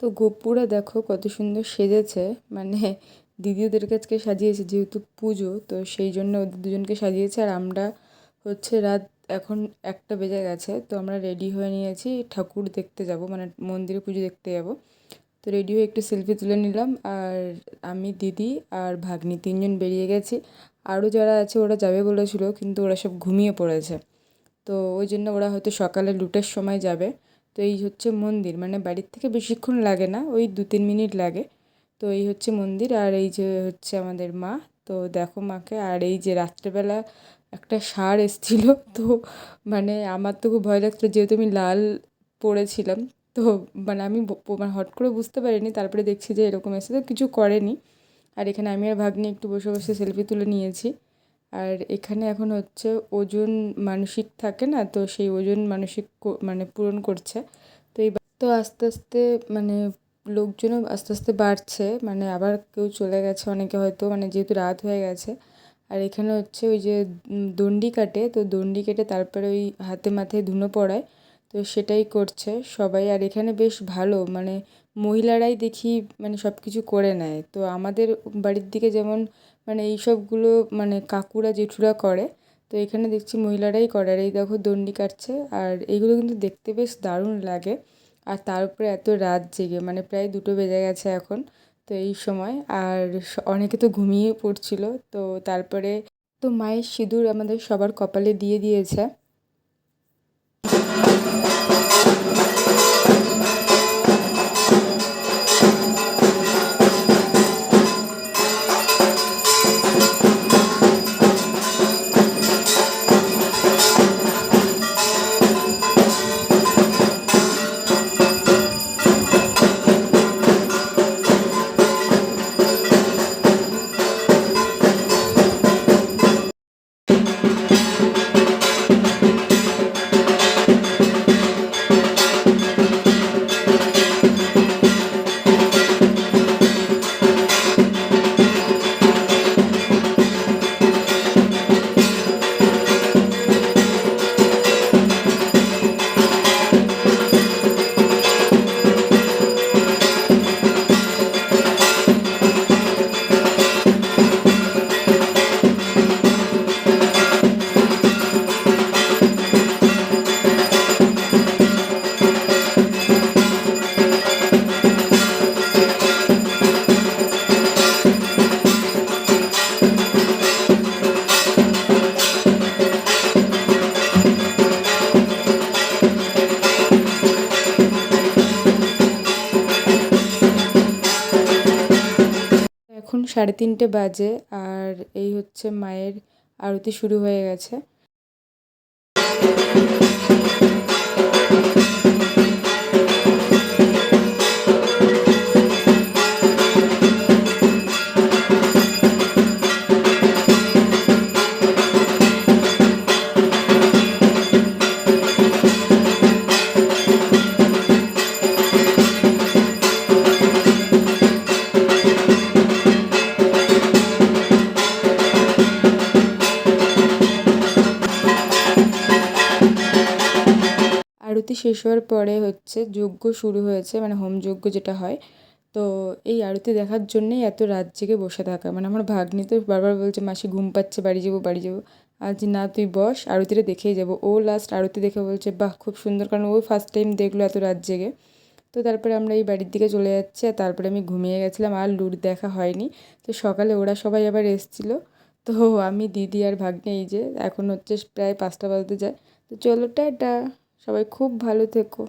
তো গোপুরা দেখো কত সুন্দর সেজেছে। মানে দিদি ওদেরকে আজকে সাজিয়েছে যেহেতু পুজো, তো সেই জন্য ওদের দুজনকে সাজিয়েছে। আর আমরা হচ্ছে রাত এখন একটা বেজে গেছে, তো আমরা রেডি হয়ে নিয়েছি ঠাকুর দেখতে যাব মানে মন্দিরে পুজো দেখতে যাব। তো রেডি হয়ে একটু সেলফি তুলে নিলাম। আর আমি, দিদি আর ভাগ্নি তিনজন বেরিয়ে গেছি। আরও যারা আছে ওরা যাবে বলেছিল, কিন্তু ওরা সব ঘুমিয়ে পড়েছে। তো ওই জন্য ওরা হয়তো সকালে লুটের সময় যাবে। তো এই হচ্ছে মন্দির। মানে বাড়ির থেকে বেশিক্ষণ লাগে না, ওই দু তিন মিনিট লাগে। তো এই হচ্ছে মন্দির আর এই যে হচ্ছে আমাদের মা। তো দেখো মাকে, আর এই যে রাত্রেবেলা একটা ষাঁড় এসেছিল। তো মানে আমার তো খুব ভয় লাগছিল, যেহেতু আমি লাল পরেছিলাম। তো মানে আমি মানে হট করে বুঝতে পারিনি, তারপরে দেখছি যে এরকম এসে তো কিছু করেনি। আর এখানে আমি আর ভাগ্নি একটু বসে বসে সেলফি তুলে নিয়েছি। আর এখানে এখন হচ্ছে ওজন মানসিক থাকে না, তো সেই ওজন মানসিক মানে পূরণ করছে। তো এই তো আস্তে আস্তে মানে লোকজনও আস্তে আস্তে বাড়ছে মানে আবার কেউ চলে গেছে, অনেকে হয়তো মানে যেহেতু রাত হয়ে গেছে। আর এখানে হচ্ছে ওই যে দণ্ডি কাটে, তো দণ্ডি কেটে তারপরে ওই হাতে মাথায় ধুনো পড়ায়, তো সেটাই করছে সবাই। আর এখানে বেশ ভালো মানে মহিলারাই দেখি মানে সব কিছু করে নেয়। তো আমাদের বাড়ির দিকে যেমন মানে এই সবগুলো মানে কাকুরা, জেঠুরা করে, তো এখানে দেখছি মহিলারাই করে। আর এই দেখো দণ্ডি কাটছে, আর এইগুলো কিন্তু দেখতে বেশ দারুণ লাগে। আর তার উপরে এত রাত জেগে মানে প্রায় দুটো বেজে গেছে এখন, তো এই সময়। আর অনেকে তো ঘুমিয়ে পড়ছিল, তো তারপরে তো মায়ের সিঁদুর আমাদের সবার কপালে দিয়ে দিয়েছে। এখন সাড়ে তিনটে বাজে আর এই হচ্ছে মায়ের আরতি শুরু হয়ে গেছে। আরতি শেষ হওয়ার পরে হচ্ছে যজ্ঞ শুরু হয়েছে মানে হোম যজ্ঞ যেটা হয়। তো এই আরতি দেখার জন্যেই এত রাত জেগে বসে থাকা। মানে আমার ভাগ্নি তো বারবার বলছে, মাসি ঘুম পাচ্ছে, বাড়ি যাব বাড়ি যাব। আজ না, তুই বস, আরতিটা দেখেই যাব। ও লাস্ট আরতি দেখে বলছে, বাহ, খুব সুন্দর। কারণ ও ফার্স্ট টাইম দেখল এত রাত জেগে। তো তারপরে আমরা এই বাড়ির দিকে চলে যাচ্ছি আর তারপরে আমি ঘুমিয়ে গেছিলাম, আর লুট দেখা হয়নি। তো সকালে ওরা সবাই আবার এসেছিল। তো আমি, দিদি আর ভাগ্নে, এই যে, এখন হচ্ছে প্রায় পাঁচটা বাজতে যায়। তো চলো, টাটা। সবাই খুব ভালো থেকো।